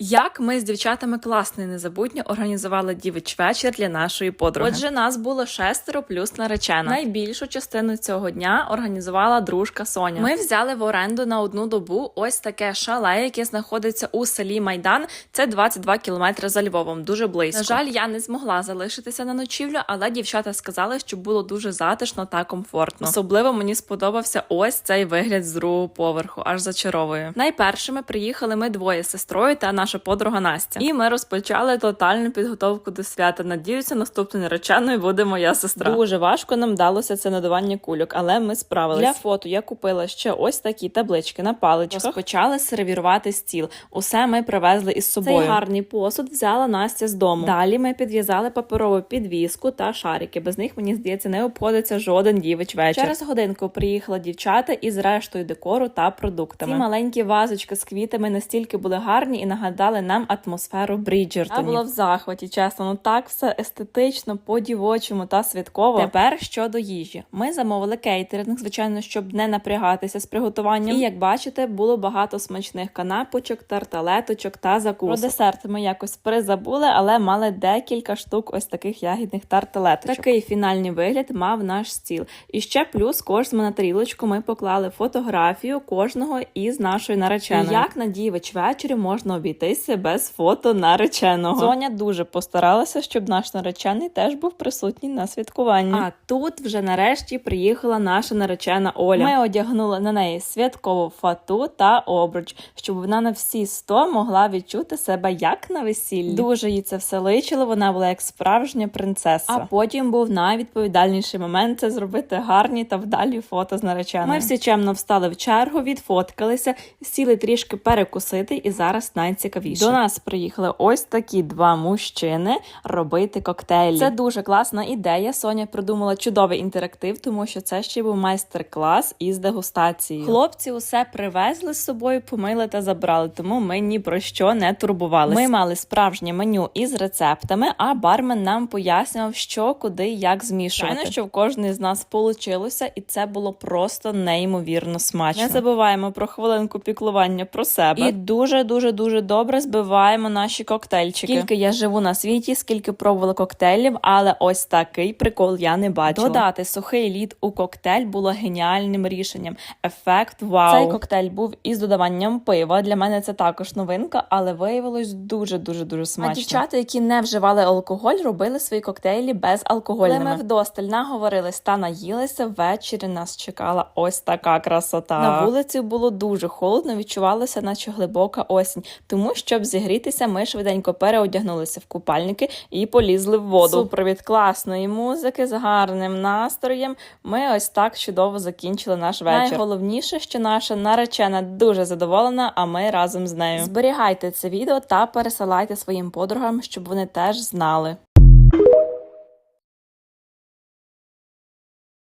Як ми з дівчатами класно і незабутньо організували дівич вечір для нашої подруги. Отже, нас було шестеро плюс наречена. Найбільшу частину цього дня організувала дружка Соня. Ми взяли в оренду на одну добу ось таке шале, яке знаходиться у селі Майдан. Це 22 кілометри за Львовом, дуже близько. На жаль, я не змогла залишитися на ночівлю, але дівчата сказали, що було дуже затишно та комфортно. Особливо мені сподобався ось цей вигляд з другого поверху, аж зачаровує. Найпершими приїхали ми двоє з сестрою та наша подруга Настя. І ми розпочали тотальну підготовку до свята. Надіюся, наступною нареченою буде моя сестра. Дуже важко нам далося це надавання кульок, але ми справилися. Для фото я купила ще ось такі таблички на паличках. Розпочали сервірувати стіл. Усе ми привезли із собою. Цей гарний посуд взяла Настя з дому. Далі ми підв'язали паперову підвіску та шарики. Без них мені здається не обходиться жоден дівич вечір. Через годинку приїхала дівчата із рештою декору та продуктами. Ці маленькі вазочки з квітами настільки були гарні і нагадали нам атмосферу Бріджертонів. Я була в захваті, чесно, ну так все естетично, по-дівочому та святково. Тепер щодо їжі. Ми замовили кейтеринг, звичайно, щоб не напрягатися з приготуванням. І як бачите, було багато смачних канапочок, тарталеточок та закусок. Про десерт ми якось призабули, але мали декілька штук ось таких ягідних тарталеточок. Такий фінальний вигляд мав наш стіл. І ще плюс кожному на тарілочку ми поклали фотографію кожного із нашої нареченої. Як на вечорі можна обійтися без фото нареченого? Соня дуже постаралася, щоб наш наречений теж був присутній на святкуванні. А тут вже нарешті приїхала наша наречена Оля. Ми одягнули на неї святкову фату та обруч, щоб вона на всі сто могла відчути себе як на весіллі. Дуже їй це все личило. Вона була як справжня принцеса. А потім був найвідповідальніший момент це зробити гарні та вдалі фото з нареченою. Ми всі чемно встали в чергу, відфоткалися, сіли трішки перекусити, і зараз найцікавіше. До нас приїхали ось такі два мужчини робити коктейлі. Це дуже класна ідея. Соня придумала чудовий інтерактив, тому що це ще був майстер-клас із дегустації. Хлопці усе привезли з собою, помили та забрали, тому ми ні про що не турбувалися. Ми мали справжнє меню із рецептами, а бармен нам пояснював, що, куди, як змішувати. Звичайно, що в кожної з нас получилося, і це було просто неймовірно смачно. Не забуваємо про хвилинку піклування про себе і дуже дуже дуже добре збиваємо наші коктейльчики. Скільки я живу на світі, скільки пробувала коктейлів, але ось такий прикол я не бачила. Додати сухий лід у коктейль було геніальним рішенням. Ефект вау. Цей коктейль був із додаванням пива. Для мене це також новинка, але виявилось дуже дуже дуже смачно. А дівчата, які не вживали алкоголь, робили свої коктейлі без алкоголю. Ми вдосталь наговорились та наїлися. Ввечері нас чекала ось така красота. На вулиці було дуже холодно, відчувалося, наче глибока осінь. Тому, щоб зігрітися, ми швиденько переодягнулися в купальники і полізли в воду. Супровід класної музики з гарним настроєм. Ми ось так чудово закінчили наш вечір. Найголовніше, що наша наречена дуже задоволена, а ми разом з нею. Зберігайте це відео та пересилайте своїм подругам, щоб вони теж знали.